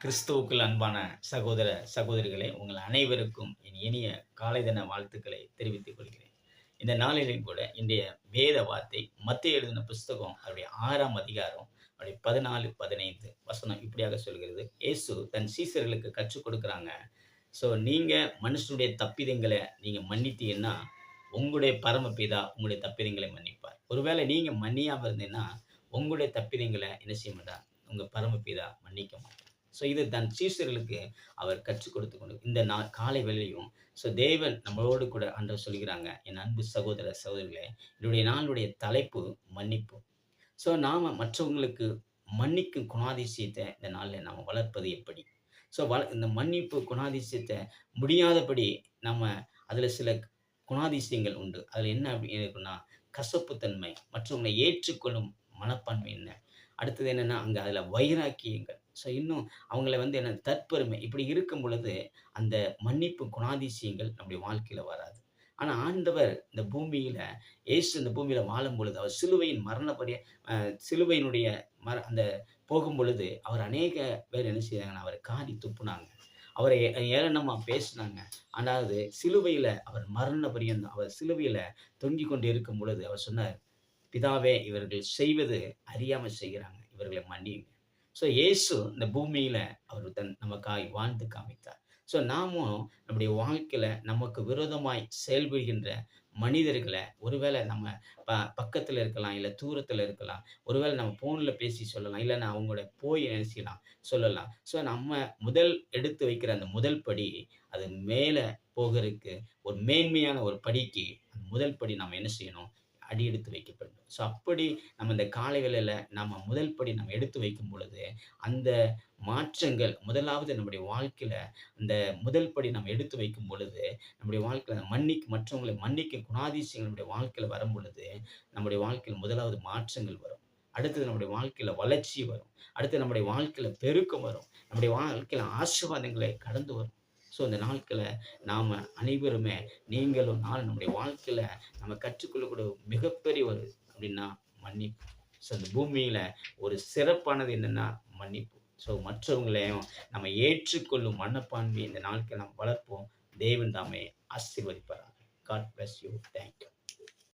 கிறிஸ்துவுக்குள் அன்பான சகோதர சகோதரிகளை உங்கள் அனைவருக்கும் என் இனிய காலை தின வாழ்த்துக்களை தெரிவித்துக் கொள்கிறேன். இந்த நாளிலும் கூட இன்றைய வேத வார்த்தை மத்திய எழுதின புஸ்தகம் அவருடைய ஆறாம் அதிகாரம் அவருடைய பதினாலு பதினைந்து வசனம் இப்படியாக சொல்கிறது. இயேசு தன் சீசர்களுக்கு கற்றுக் கொடுக்குறாங்க. ஸோ நீங்கள் மனுஷனுடைய தப்பிதங்களை நீங்கள் மன்னித்தீங்கன்னா உங்களுடைய பரமபிதா உங்களுடைய தப்பிதங்களை மன்னிப்பார். ஒருவேளை நீங்கள் மன்னியாமல் இருந்தீங்கன்னா உங்களுடைய தப்பிதங்களை என்ன செய்ய மாட்டார்? உங்கள் பரமபிதா மன்னிக்க மாட்டார். ஸோ இது தன் சீசர்களுக்கு அவர் கற்றுக் கொடுத்து கொண்டு இந்த நா காலை வேலையும் ஸோ தேவன் நம்மளோடு கூட அன்று சொல்கிறாங்க என் அன்பு சகோதர சகோதரிகளே என்னுடைய நாளுடைய தலைப்பு மன்னிப்பு. ஸோ நாம் மற்றவங்களுக்கு மன்னிக்கும் குணாதிசயத்தை இந்த நாளில் நாம் வளர்ப்பது எப்படி? ஸோ வள இந்த மன்னிப்பு குணாதிசயத்தை முடியாதபடி நம்ம அதில் சில குணாதிசயங்கள் உண்டு. அதில் என்ன அப்படி இருக்குன்னா கசப்புத்தன்மை மற்றவங்களை ஏற்றுக்கொள்ளும் மனப்பான்மை என்ன? அடுத்தது என்னென்னா அங்கே அதில் வைராக்கியங்கள். ஸோ இன்னும் அவங்கள வந்து என்ன தற்பெருமை. இப்படி இருக்கும் பொழுது அந்த மன்னிப்பு குணாதிசயங்கள் நம்முடைய வாழ்க்கையில் வராது. ஆனால் ஆண்டவர் இந்த பூமியில் ஏசு இந்த பூமியில் வாழும் பொழுது அவர் சிலுவையின் மரணப்படிய சிலுவையினுடைய மர அந்த போகும் பொழுது அவர் அநேக பேர் என்ன செய்தாங்கன்னா அவர் காரி துப்புனாங்க. அவரை ஏளனமாக பேசினாங்க. அதாவது சிலுவையில் அவர் மரண பரியந்தம் அவர் சிலுவையில் தொங்கி கொண்டு இருக்கும் பொழுது அவர் சொன்னார் பிதாவே இவர்கள் செய்வது அறியாமல் செய்கிறாங்க. இவர்களை மன்னியுங்க ஸோ இயேசு இந்த பூமியில் அவர் தன் நமக்காய் வாழ்ந்து காமித்தார். ஸோ நாமும் நம்முடைய வாழ்க்கையில் நமக்கு விரோதமாய் செயல்படுகின்ற மனிதர்களை ஒருவேளை நம்ம ப பக்கத்தில் இருக்கலாம் இல்லை தூரத்தில் இருக்கலாம் ஒருவேளை நம்ம ஃபோனில் பேசி சொல்லலாம் இல்லைன்னா அவங்களோட போய் நினைச்சிக்கலாம் சொல்லலாம். ஸோ நம்ம முதல் எடுத்து வைக்கிற அந்த முதல் படி அது மேலே போகிறதுக்கு ஒரு மேன்மையான ஒரு படிக்கு அந்த முதல் படி நம்ம என்ன செய்யணும்? அடி எடுத்து வைக்கணும். ஸோ அப்படி நம்ம இந்த காலை வேலையில் நம்ம முதல் படி நம்ம எடுத்து வைக்கும் பொழுது அந்த மாற்றங்கள் முதலாவது நம்முடைய வாழ்க்கையில் அந்த முதல் படி நம்ம எடுத்து வைக்கும் பொழுது நம்முடைய வாழ்க்கையில் மன்னிக்கு மற்றவங்களை மன்னிக்கும் குணாதிசயங்கள் நம்முடைய வாழ்க்கையில் வரும் பொழுது நம்முடைய வாழ்க்கையில் முதலாவது மாற்றங்கள் வரும். அடுத்தது நம்முடைய வாழ்க்கையில் வளர்ச்சி வரும். அடுத்து நம்முடைய வாழ்க்கையில் பெருக்கம் வரும். நம்முடைய வாழ்க்கையில் ஆசீர்வாதங்களை கடந்து வரும். ஸோ இந்த நாட்களை நாம் அனைவருமே நீங்களும் நாள் நம்முடைய வாழ்க்கையில் நம்ம கற்றுக்கொள்ளக்கூடிய மிகப்பெரிய ஒரு அப்படின்னா மன்னிப்பு. ஸோ இந்த பூமியில் ஒரு சிறப்பானது என்னென்னா மன்னிப்பு. ஸோ மற்றவங்களையும் நம்ம ஏற்றுக்கொள்ளும் மனப்பான்மை இந்த நாட்கள் நாம் வளர்ப்போம். தேவன் தாமே ஆசீர்வதிப்பாராங்க காட் பிளஸ் யூ தேங்க்